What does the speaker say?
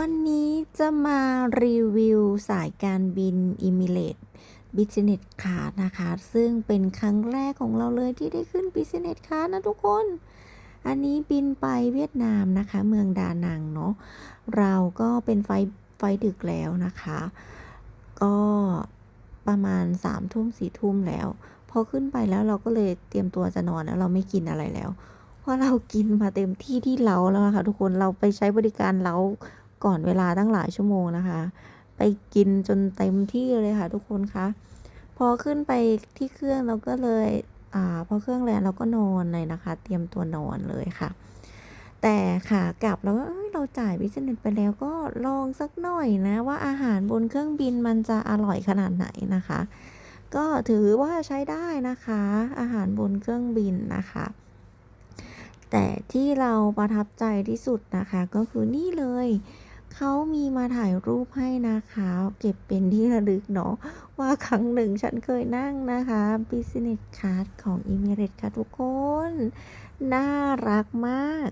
วันนี้จะมารีวิวสายการบิน e m i r a t e Business Class นะคะ ซึ่งเป็นครั้งแรกของเราเลยที่ได้ขึ้น Business Class นะทุกคน อันนี้บินไปเวียดนามนะคะ เมืองดานังเนาะเราก็เป็นไฟไฟดึกแล้วนะคะ ก็ประมาณ3ามทุ่มสี่ทุ่มแล้ว พอขึ้นไปแล้วเราก็เลยเตรียมตัวจะนอนแล้วเราไม่กินอะไรแล้ว เพราะเรากินมาเต็มที่ที่เล้าแล้วะค่ะทุกคนเราไปใช้บริการเล้า ก่อนเวลาตั้งหลายชั่วโมงนะคะ ไปกินจนเต็มที่เลยค่ะทุกคนคะพอขึ้นไปที่เครื่องเราก็เลยอ่าพอเครื่องแลนเราก็นอนเลยนะคะ เตรียมตัวนอนเลยค่ะ แต่ขากลับแล้วก็เอ้ยเราจ่ายบิสเนสไปแล้วก็ลองสักหน่อยนะ ว่าอาหารบนเครื่องบินมันจะอร่อยขนาดไหนนะคะ ก็ถือว่าใช้ได้นะคะ อาหารบนเครื่องบินนะคะแต่ที่เราประทับใจที่สุดนะคะก็คือนี่เลย เขามีมาถ่ายรูปให้นะคะ เก็บเป็นที่ระลึกเนาะว่าครั้งหนึ่งฉันเคยนั่งนะคะ Business Card ของ e m i r a t e ค่ะทุกคน น่ารักมาก